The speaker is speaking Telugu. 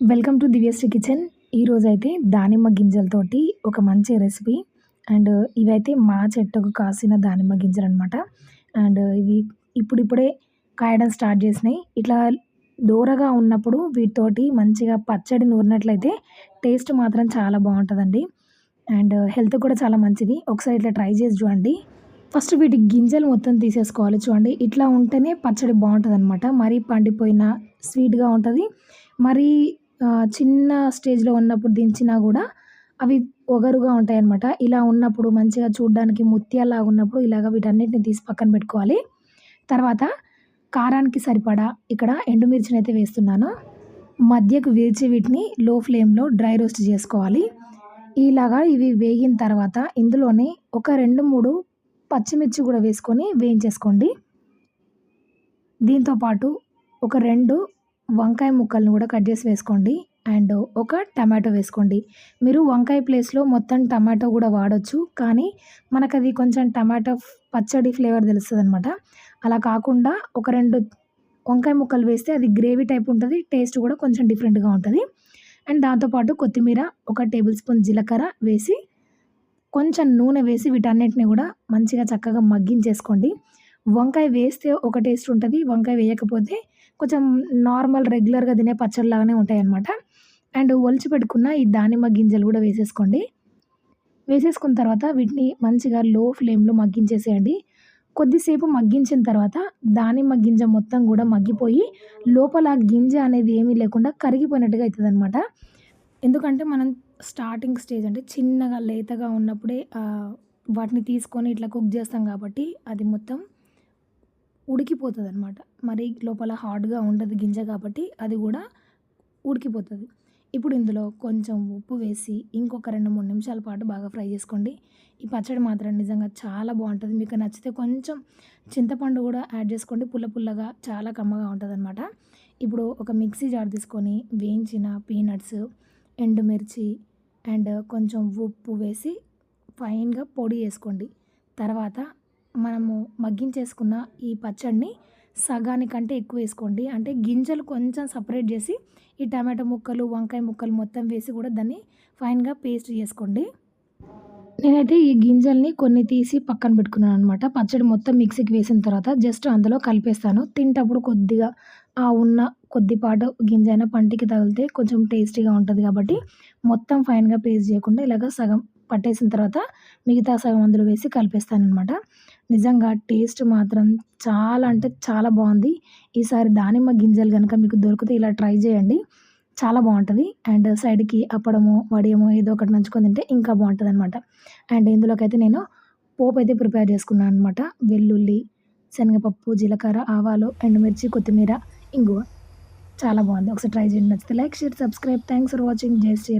Welcome to Divyasri kitchen. ఈరోజు అయితే దానిమ్మ గింజలతోటి ఒక మంచి రెసిపీ. అండ్ ఇవైతే మా చెట్టుకు కాసిన దానిమ్మ గింజలు అనమాట అండ్ ఇవి ఇప్పుడిప్పుడే కాయడం స్టార్ట్ చేసినాయి. ఇట్లా దూరగా ఉన్నప్పుడు వీటితోటి మంచిగా పచ్చడి నూరినట్లయితే టేస్ట్ మాత్రం చాలా బాగుంటుందండి. అండ్ హెల్త్ కూడా చాలా మంచిది. ఒకసారి ఇట్లా ట్రై చేసి చూడండి. ఫస్ట్ వీటి గింజలు మొత్తం తీసేసుకోవాలి చూడండి. ఇట్లా ఉంటేనే పచ్చడి బాగుంటుంది అనమాట మరీ పండిపోయిన స్వీట్గా ఉంటుంది. మరీ చిన్న స్టేజ్లో ఉన్నప్పుడు దించినా కూడా అవి ఒగరుగా ఉంటాయి అన్నమాట ఇలా ఉన్నప్పుడు మంచిగా చూడడానికి ముత్యాలాగా ఉన్నప్పుడు ఇలాగ వీటన్నిటిని తీసి పక్కన పెట్టుకోవాలి. తర్వాత కారానికి సరిపడా ఇక్కడ ఎండుమిర్చిని అయితే వేస్తున్నాను. మధ్యకు వేచి వీటిని లో ఫ్లేమ్లో డ్రై రోస్ట్ చేసుకోవాలి. ఇలాగా ఇవి వేగిన తర్వాత ఇందులోనే ఒక రెండు మూడు పచ్చిమిర్చి కూడా వేసుకొని వేయించేసుకోండి. దీంతోపాటు ఒక రెండు వంకాయ ముక్కలను కూడా కట్ చేసి వేసుకోండి. అండ్ ఒక టమాటో వేసుకోండి. మీరు వంకాయ ప్లేస్లో మొత్తం టమాటో కూడా వాడచ్చు. కానీ మనకు అది కొంచెం టమాటో పచ్చడి ఫ్లేవర్ తెలుస్తుంది అనమాట అలా కాకుండా ఒక రెండు వంకాయ ముక్కలు వేస్తే అది గ్రేవీ టైప్ ఉంటుంది. టేస్ట్ కూడా కొంచెం డిఫరెంట్గా ఉంటుంది. అండ్ దాంతోపాటు కొత్తిమీర ఒక టేబుల్ స్పూన్ జీలకర్ర వేసి కొంచెం నూనె వేసి వీటన్నిటిని కూడా మంచిగా చక్కగా మగ్గించేసుకోండి. వంకాయ వేస్తే ఒక టేస్ట్ ఉంటుంది. వంకాయ వేయకపోతే కొంచెం నార్మల్ రెగ్యులర్గా తినే పచ్చడిలాగానే లాగానే అన్నమాట అండ్ ఒలిచి పెట్టుకున్న ఈ దానిమ్మ గింజలు కూడా వేసేసుకోండి. వేసేసుకున్న తర్వాత వీటిని మంచిగా లో ఫ్లేమ్లో మగ్గించేసేయండి. కొద్దిసేపు మగ్గించిన తర్వాత దానిమ్మ గింజ మొత్తం కూడా మగ్గిపోయి లోపల గింజ అనేది ఏమీ లేకుండా కరిగిపోయినట్టుగా అవుతుంది అనమాట ఎందుకంటే మనం స్టార్టింగ్ స్టేజ్ అంటే చిన్నగా లేతగా ఉన్నప్పుడే వాటిని తీసుకొని ఇట్లా కుక్ చేస్తాం కాబట్టి అది మొత్తం ఉడికిపోతుంది అనమాట మరి లోపల హార్డ్గా ఉండదు గింజ కాబట్టి అది కూడా ఉడికిపోతుంది. ఇప్పుడు ఇందులో కొంచెం ఉప్పు వేసి ఇంకొక రెండు మూడు నిమిషాల పాటు బాగా ఫ్రై చేసుకోండి. ఈ పచ్చడి మాత్రం నిజంగా చాలా బాగుంటుంది. మీకు నచ్చితే కొంచెం చింతపండు కూడా యాడ్ చేసుకోండి. పుల్ల పుల్లగా చాలా కమ్మగా ఉంటుంది అనమాట ఇప్పుడు ఒక మిక్సీ జార్ తీసుకొని వేయించిన పీనట్స్ ఎండుమిర్చి అండ్ కొంచెం ఉప్పు వేసి ఫైన్గా పొడి వేసుకోండి. తర్వాత మనము మగ్గించేసుకున్న ఈ పచ్చడిని సగానికంటే ఎక్కువ వేసుకోండి. అంటే గింజలు కొంచెం సపరేట్ చేసి ఈ టమాటో ముక్కలు వంకాయ ముక్కలు మొత్తం వేసి కూడా దాన్ని ఫైన్గా పేస్ట్ చేసుకోండి. నేనైతే ఈ గింజల్ని కొన్ని తీసి పక్కన పెట్టుకున్నాను అనమాట పచ్చడి మొత్తం మిక్సీకి వేసిన తర్వాత జస్ట్ అందులో కలిపేస్తాను. తింటప్పుడు కొద్దిగా ఆ ఉన్న కొద్దిపాటు గింజ అయినా పంటికి తగిలితే కొంచెం టేస్టీగా ఉంటుంది కాబట్టి మొత్తం ఫైన్గా పేస్ట్ చేయకుండా ఇలాగ సగం పట్టేసిన తర్వాత మిగతా సగం అందులో వేసి కలిపేస్తాను అనమాట నిజంగా టేస్ట్ మాత్రం చాలా అంటే చాలా బాగుంది. ఈసారి దానిమ్మ గింజలు కనుక మీకు దొరికితే ఇలా ట్రై చేయండి. చాలా బాగుంటుంది. అండ్ సైడ్కి అప్పడము వడియము ఏదో ఒకటి నంచుకొని తింటే ఇంకా బాగుంటుంది అనమాట అండ్ ఇందులోకైతే నేను పోపు అయితే ప్రిపేర్ చేసుకున్నాను అనమాట వెల్లుల్లి శనగపప్పు జీలకర్ర ఆవాలు ఎండుమిర్చి కొత్తిమీర ఇంగువ. చాలా బాగుంది. ఒకసారి ట్రై చేయండి. నచ్చితే like share subscribe. Thanks for watching. Jai Shri